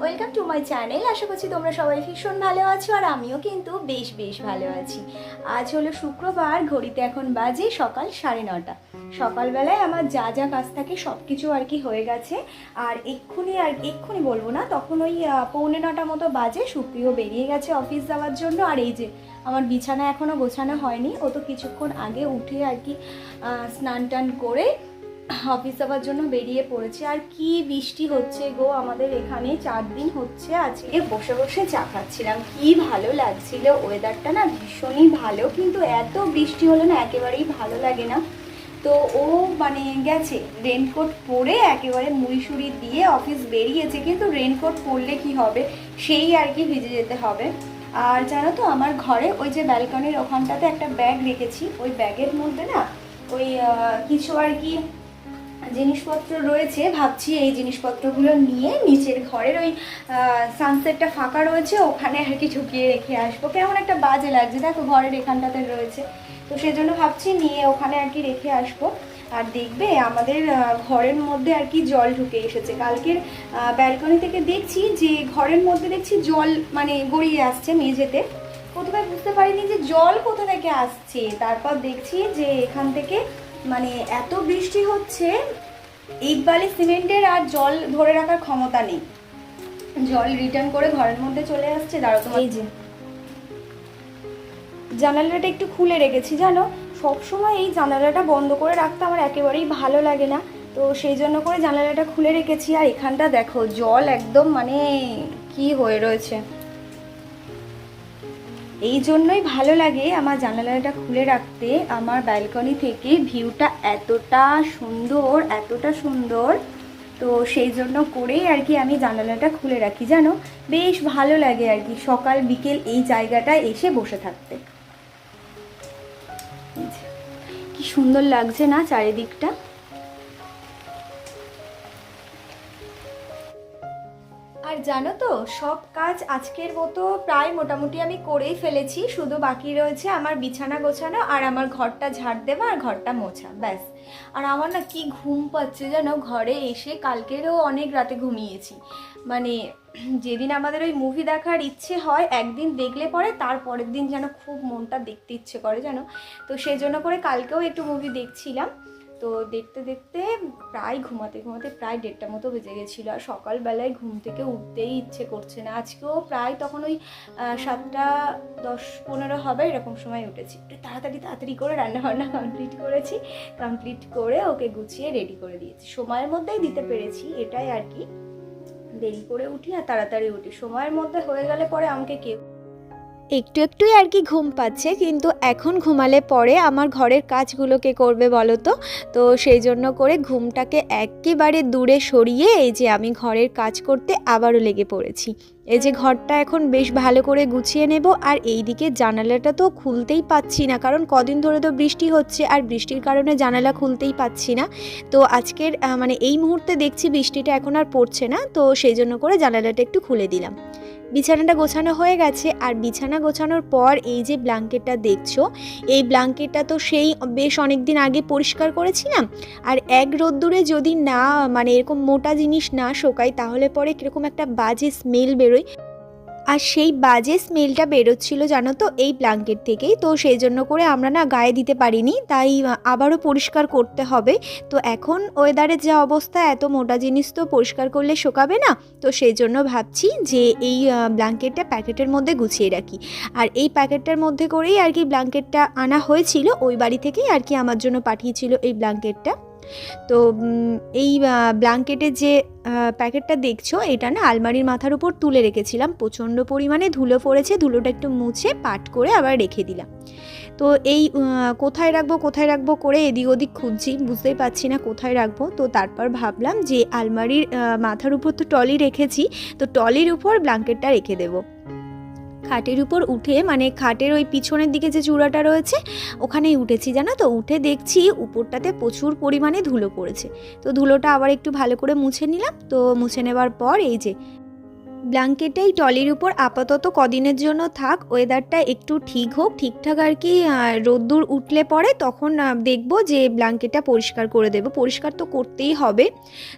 Welcome to my channel আশা করছি তোমরা সবাই ভীষণ ভালো আছো আর আমিও কিন্তু বেশ বেশ ভালো আছি। আজ হলো শুক্রবার, ঘড়িতে এখন বাজে সকাল সাড়ে নটা। সকালবেলায় আমার যা যা কাজ থাকে সব কিছু আর কি হয়ে গেছে। আর এক্ষুনি আর এক্ষুনি বলব না, তখন ওই পৌনে নটা মতো বাজে, সুপ্রিয় বেরিয়ে গেছে অফিস যাওয়ার জন্য। আর এই যে আমার বিছানা এখনও গোছানো হয়নি, ও তো কিছুক্ষণ আগে উঠে আর কি স্নান টান করে অফিস যাওয়ার জন্য বেরিয়ে পড়েছে। আর কি বৃষ্টি হচ্ছে গো, আমাদের এখানে চার দিন হচ্ছে আজকে। বসে বসে চা খাচ্ছিলাম, কি ভালো লাগছিল। ওয়েদারটা না ভীষণই ভালো, কিন্তু এত বৃষ্টি হলো না একেবারেই ভালো লাগে না। তো ও মানে গেছে রেনকোট পরে একেবারে মুড়িসুড়ি দিয়ে অফিস বেরিয়েছে, কিন্তু রেনকোট পরলে কি হবে? সেই আর কি ভিজে যেতে হবে। আর জানো তো, আমার ঘরে ওই যে ব্যালকনির ওখানটাতে একটা ব্যাগ রেখেছি। ওই ব্যাগের মধ্যে না ওই কিছু আর কি জিনিসপত্র রয়েছে, ভাবছি এই জিনিসপত্রগুলো নিয়ে নিচের ঘরের ওই সানসেটটা ফাঁকা রয়েছে, ওখানে আর কি ঢুকিয়ে রেখে আসব। কেমন একটা বাজে লাগছে, দেখো ঘরের এখানটাতে রয়েছে। তো সেই জন্য ভাবছি নিয়ে ওখানে আর কি রেখে আসব। আর দেখবে আমাদের ঘরের মধ্যে আর কি জল ঢুকে এসেছে। কালকের ব্যালকনি থেকে দেখছি যে ঘরের মধ্যে দেখছি জল মানে গড়িয়ে আসছে মেঝেতে। প্রথমে বুঝতে পারিনি যে জল কোথা থেকে আসছে। তারপর দেখছি যে এখান থেকে মানে এত বৃষ্টি হচ্ছে ইট বালি সিমেন্টের আর জল ধরে রাখার ক্ষমতা নেই। জল রিটার্ন করে ঘরের মধ্যে চলে আসছে দাঁড়ো তোমার এই যে। জানালাটা একটু খুলে রেখেছি, জানো? সবসময় এই জানালাটা বন্ধ করে রাখতে আমার একেবারেই ভালো লাগে না। তো সেই জন্য করে জানালাটা খুলে রেখেছি, আর এখানটা দেখো, জল একদম মানে কি হয়ে রয়েছে। এই জন্যই ভালো লাগে আমার জানালাটা খুলে রাখতে। আমার ব্যালকনি থেকে ভিউটা এতটা সুন্দর এতটা সুন্দর। তো সেই জন্য করেই আর কি আমি জানালাটা খুলে রাখি, জানো? বেশ ভালো লাগে আর কি সকাল, বিকেল এই জায়গাটায় এসে বসে থাকতে। কি সুন্দর লাগছে না চারিদিকটা? জানো তো, সব কাজ আজকের মতো প্রায় মোটামুটি আমি করেই ফেলেছি। শুধু বাকি রয়েছে আমার বিছানা গোছানো আর আমার ঘরটা ঝাড় দেওয়া আর ঘরটা মোছা, ব্যাস। আর আমার না কি ঘুম পাচ্ছে জানো, ঘরে এসে কালকেরও অনেক রাতে ঘুমিয়েছি। মানে যেদিন আমাদের ওই মুভি দেখার ইচ্ছে হয়, একদিন দেখলে পরে তার পরের দিন যেন খুব মনটা দেখতে ইচ্ছে করে জানো। তো সেই জন্য করে কালকেও একটু মুভি দেখছিলাম। তো দেখতে দেখতে প্রায় ঘুমাতে ঘুমাতে প্রায় দেড়টা মতো বেজে গেছিল। আর সকালবেলায় ঘুম থেকে উঠতেই ইচ্ছে করছে না। আজকেও প্রায় তখন ওই সাতটা দশ পনেরো হবে এরকম সময় উঠেছি। একটু তাড়াতাড়ি তাড়াতাড়ি করে রান্নাবান্না কমপ্লিট করেছি। কমপ্লিট করে ওকে গুছিয়ে রেডি করে দিয়েছি। সময়ের মধ্যেই দিতে পেরেছি, এটাই আর কি। দেরি করে উঠি আর তাড়াতাড়ি উঠি। সময়ের মধ্যে হয়ে গেলে পরে আমাকে কেউ একটু একটুই আর কি ঘুম পাচ্ছে, কিন্তু এখন ঘুমালে পরে আমার ঘরের কাজগুলোকে করবে বলো তো? তো সেই জন্য করে ঘুমটাকে একেবারে দূরে সরিয়ে এই যে আমি ঘরের কাজ করতে আবারও লেগে পড়েছি। এই যে ঘরটা এখন বেশ ভালো করে গুছিয়ে নেব আর এই দিকে জানালাটা তো খুলতেই পাচ্ছি না, কারণ কদিন ধরে তো বৃষ্টি হচ্ছে আর বৃষ্টির কারণে জানালা খুলতেই পাচ্ছি না। তো আজকের মানে এই মুহূর্তে দেখছি বৃষ্টিটা এখন আর পড়ছে না, তো সেই জন্য করে জানালাটা একটু খুলে দিলাম। বিছানাটা গোছানো হয়ে গেছে আর বিছানা গোছানোর পর এই যে ব্লাঙ্কেটটা দেখছ, এই ব্লাঙ্কেটটা তো সেই বেশ অনেক দিন আগে পরিষ্কার করেছিলাম। আর এক রোদ্দুরে যদি না মানে এরকম মোটা জিনিস না শোকায়, তাহলে পরে কীরকম একটা বাজে স্মেল বেরোয়। আর সেই বাজে স্মেলটা বেরোচ্ছিল জানো তো এই ব্ল্যাঙ্কেট থেকেই। তো সেই জন্য করে আমরা না গায়ে দিতে পারিনি, তাই আবারও পরিষ্কার করতে হবে। তো এখন ওয়েদারের যা অবস্থা, এত মোটা জিনিস তো পরিষ্কার করলে শোকাবে না। তো সেই জন্য ভাবছি যে এই ব্ল্যাঙ্কেটটা প্যাকেটের মধ্যে গুছিয়ে রাখি। আর এই প্যাকেটটার মধ্যে করেই আর কি ব্ল্যাঙ্কেটটা আনা হয়েছিল, ওই বাড়ি থেকেই আর কি আমার জন্য পাঠিয়েছিল এই ব্ল্যাঙ্কেটটা তো এই ব্ল্যাঙ্কেটের যে প্যাকেটটা দেখছ, এটা না আলমারির মাথার উপর তুলে রেখেছিলাম। প্রচণ্ড পরিমাণে ধুলো পড়েছে, ধুলোটা একটু মুছে পাট করে আবার রেখে দিলাম। তো এই কোথায় রাখব কোথায় রাখব করে এদিক ওদিক খুঁজছি, বুঝতেই পারছি না কোথায় রাখব। তো তারপর ভাবলাম যে, আলমারির মাথার উপর তো টলি রেখেছি, তো টলির উপর ব্ল্যাঙ্কেটটা রেখে দেবো। খাটের উপর উঠে মানে খাটের ওই পিছনের দিকে যে চূড়াটা রয়েছে, ওখানেই উঠেছি, জানো তো? উঠে দেখছি উপরটাতে প্রচুর পরিমাণে ধুলো পড়েছে। তো ধুলোটা আবার একটু ভালো করে মুছে নিলাম। তো মুছে নেবার পর এই যে ব্ল্যাঙ্কেটাই টলির উপর আপাতত কদিনের জন্য থাক, ওয়েদারটা একটু ঠিক হোক, ঠিকঠাক আর কি রোদ্দুর উঠলে পরে তখন দেখব যে ব্ল্যাঙ্কেটটা পরিষ্কার করে দেবো। পরিষ্কার তো করতেই হবে।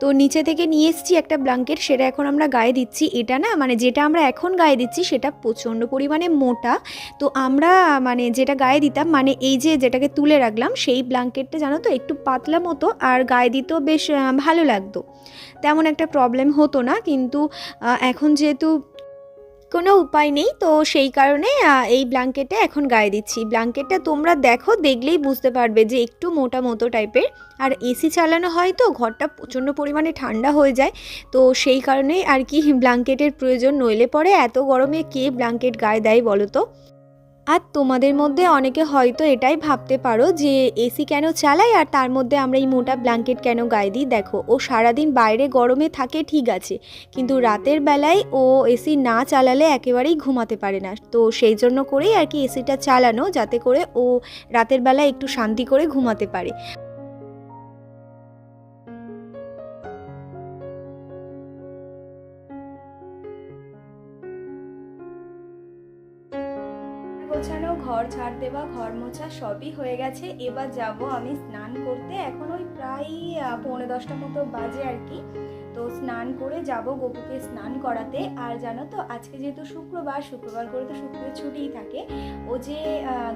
তো নিচে থেকে নিয়ে এসেছি একটা ব্ল্যাঙ্কেট, সেটা এখন আমরা গায়ে দিচ্ছি। এটা না মানে যেটা আমরা এখন গায়ে দিচ্ছি, সেটা প্রচণ্ড পরিমাণে মোটা। তো আমরা মানে যেটা গায়ে দিতাম মানে এই যে যেটাকে তুলে রাখলাম, সেই ব্ল্যাঙ্কেটটা জানো তো, একটু পাতলা মতো, আর গায়ে দিতেও বেশ ভালো লাগতো। তেমন একটা প্রবলেম হতো না, কিন্তু এখন যেহেতু কোনো উপায় নেই, তো সেই কারণে এই ব্ল্যাঙ্কেটটা এখন গায়ে দিচ্ছি। ব্ল্যাঙ্কেটটা তোমরা দেখো, দেখলেই বুঝতে পারবে যে একটু মোটা মতো টাইপের। আর এসি চালানো হয় তো, ঘরটা প্রচণ্ড পরিমাণে ঠান্ডা হয়ে যায়, তো সেই কারণেই আর কি ব্ল্যাঙ্কেটের প্রয়োজন নইলে পরে এত গরমে কে ব্ল্যাঙ্কেট গায়ে দেয় বলো তো? আর তোমাদের মধ্যে অনেকে হয়তো এটাই ভাবতে পারো যে এসি কেন চালাই আর তার মধ্যে আমরা এই মোটা ব্ল্যাঙ্কেট কেন গায়ে দিই? দেখো, ও সারাদিন বাইরে গরমে থাকে, ঠিক আছে। কিন্তু রাতের বেলায় ও এসি না চালালে একেবারেই ঘুমাতে পারে না। তো সেই জন্য করেই আর কি এসিটা চালানো, যাতে করে ও রাতের বেলায় একটু শান্তি করে ঘুমাতে পারে। গোছানো, ঘর ঝাড় দেওয়া, ঘর মোছা সবই হয়ে গেছে। এবার যাব আমি স্নান করতে। এখন ওই প্রায় পৌনে দশটা মতো বাজে আর কি। তো স্নান করে যাব গপুকে স্নান করাতে। আর জানো তো, আজকে যেহেতু শুক্রবার শুক্রবার করে তো শুক্রবার ছুটিই থাকে। ও যে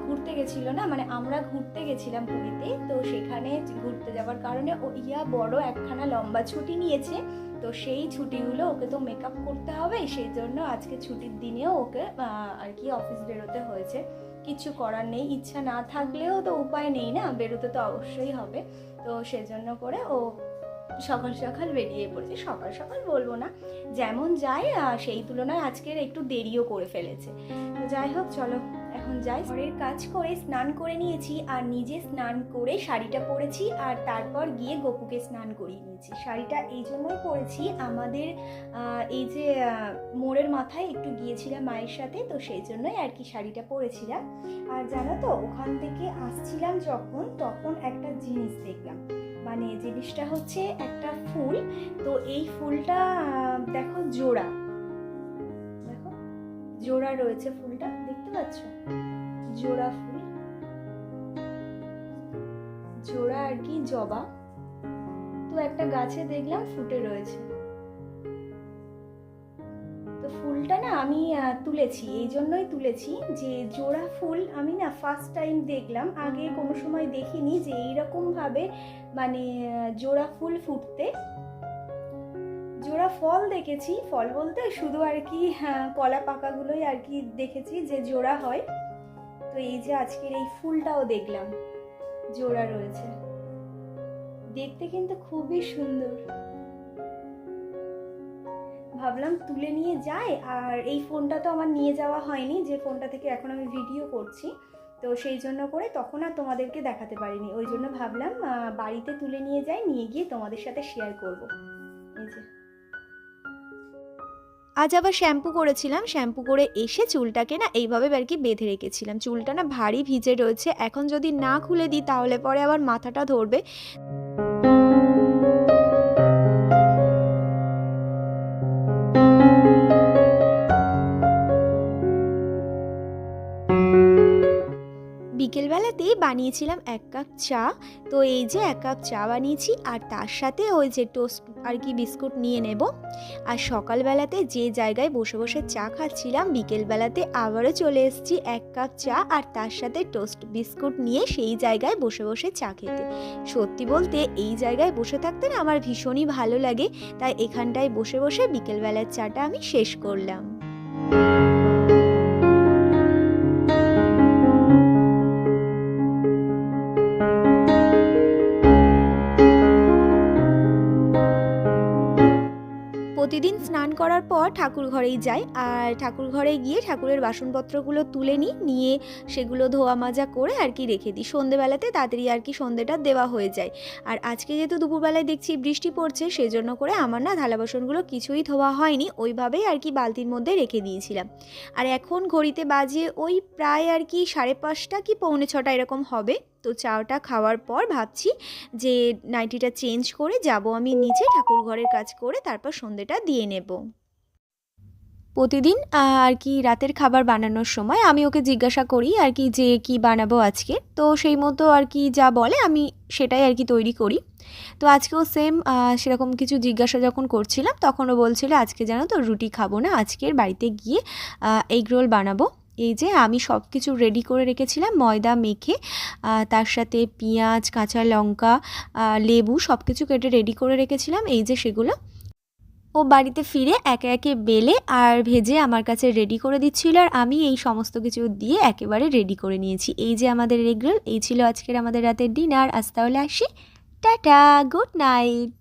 ঘুরতে গেছিল না মানে আমরা ঘুরতে গেছিলাম পুরীতে, তো সেখানে ঘুরতে যাওয়ার কারণে ও ইয়া বড় একখানা লম্বা ছুটি নিয়েছে। তো সেই ছুটিগুলো ওকে তো মেকআপ করতে হবে সেই জন্য আজকে ছুটির দিনেও ওকে আর কি অফিস বেরোতে হয়েছে। কিছু করার নেই, ইচ্ছা না থাকলেও তো উপায় নেই না, বেরোতে তো অবশ্যই হবে। তো সেজন্য করে ও সকাল সকাল বেরিয়ে পড়েছে। সকাল সকাল বলব না, যেমন যায় সেই তুলনায় আজকের একটু দেরিও করে ফেলেছে। তো যাই হোক, চলো এখন যাই। ঘরের কাজ করে স্নান করে নিয়েছি আর নিজে স্নান করে শাড়িটা পরেছি আর তারপর গিয়ে গপুকে স্নান করিয়ে নিয়েছি। শাড়িটা এই জন্যই পরেছি, আমাদের এই যে মোড়ের মাথায় একটু গিয়েছিলাম মায়ের সাথে, তো সেই জন্যই আর কি শাড়িটা পরেছিলাম। আর জানো তো, ওখান থেকে আসছিলাম যখন, তখন একটা জিনিস দেখলাম। মানে জিনিসটা হচ্ছে একটা ফুল। তো এই ফুলটা, দেখো জোড়া। দেখো, জোড়া রয়েছে ফুলটা, দেখতে পাচ্ছ? জোড়া ফুল। জোড়া আর কি জবা। তো একটা গাছে দেখলাম ফুটে রয়েছে। ফুলটা না আমি তুলেছি। এই জন্যই তুলেছি যে জোড়া ফুল আমি না ফার্স্ট টাইম দেখলাম। আগে কোনো সময় দেখিনি যে এইরকম ভাবে মানে জোড়া ফুল ফুটতে। জোড়া ফল দেখেছি। ফল বলতে শুধু আর কি হ্যাঁ, কলা পাকাগুলোই আর কি দেখেছি যে জোড়া হয়। তো এই যে আজকের এই ফুলটাও দেখলাম। জোড়া রয়েছে। দেখতে কিন্তু খুবই সুন্দর। ভাবলাম তুলে নিয়ে যায় আর এই ফোনটা তো আমার নিয়ে যাওয়া হয়নি, যে ফোনটা থেকে এখন আমি ভিডিও করছি। তো সেই জন্য করে তখন আর তোমাদেরকে দেখাতে পারিনি। ওই জন্য ভাবলাম বাড়িতে তুলে নিয়ে যাই, নিয়ে গিয়ে তোমাদের সাথে শেয়ার করব। এই যে। আজ আবার শ্যাম্পু করেছিলাম। শ্যাম্পু করে এসে চুলটাকে না এইভাবে আর কি বেঁধে রেখেছিলাম। চুলটা না ভারী ভিজে রয়েছে। এখন যদি না খুলে দিই, তাহলে পরে আবার মাথাটা ধরবে। বানিয়েছিলাম এক কাপ চা। তো এই যে এক কাপ চা বানিয়েছি, আর তার সাথে ওই যে টোস্ট আর কি বিস্কুট নিয়ে নেব। আর সকালবেলাতে যে জায়গায় বসে বসে চা খাচ্ছিলাম, বিকেলবেলাতে আবারও চলে এসেছি এক কাপ চা আর তার সাথে টোস্ট বিস্কুট নিয়ে সেই জায়গায় বসে বসে চা খেতে। সত্যি বলতে এই জায়গায় বসে থাকতে না আমার ভীষণই ভালো লাগে, তাই এখানটায় বসে বসে বিকেলবেলার চাটা আমি শেষ করলাম। প্রতিদিন স্নান করার পর ঠাকুর ঘরেই যাই। আর ঠাকুর ঘরে গিয়ে ঠাকুরের বাসনপত্রগুলো তুলে নিই, নিয়ে সেগুলো ধোয়া মাজা করে আর কি রেখে দিই। সন্ধেবেলাতে তাড়াতাড়ি আর কি সন্ধেটা দেওয়া হয়ে যায়। আর আজকে যেহেতু দুপুরবেলায় দেখছি বৃষ্টি পড়ছে, সেজন্য করে আমার না থালা বাসনগুলো কিছুই ধোয়া হয়নি। ওইভাবেই আর কি বালতির মধ্যে রেখে দিয়েছিলাম। আর এখন ঘড়িতে বাজে ওই প্রায় আর কি সাড়ে পাঁচটা কি পৌনে ছটা এরকম হবে। তো চাটা খাওয়ার পর ভাবছি যে নাইটিটা চেঞ্জ করে যাব আমি নিচে ঠাকুর ঘরের কাজ করে তারপর সন্ধেটা দিয়ে নেব। প্রতিদিন আর কি রাতের খাবার বানানোর সময় আমি ওকে জিজ্ঞাসা করি আর কি যে কি বানাবো আজকে। তো সেই মতো আর কি যা বলে আমি সেটাই আর কি তৈরি করি। তো আজকেও সেম সেরকম কিছু জিজ্ঞাসা যখন করছিলাম তখন ও বলছিল আজকে জানো তো রুটি খাব না, আজকের বাড়িতে গিয়ে এগ রোল বানাবো। এই যে আমি সব কিছু রেডি করে রেখেছিলাম, ময়দা মেখে তার সাথে পেঁয়াজ, কাঁচা লঙ্কা লেবু সব কিছু কেটে রেডি করে রেখেছিলাম। এই যে সেগুলো ও বাড়িতে ফিরে একে একে বেলে আর ভেজে আমার কাছে রেডি করে দিচ্ছিল আর আমি এই সমস্ত কিছু দিয়ে একেবারে রেডি করে নিয়েছি। এই যে আমাদের এগরোল এই ছিল আজকের আমাদের রাতের ডিনার আজ তাহলে আসি। Tata good night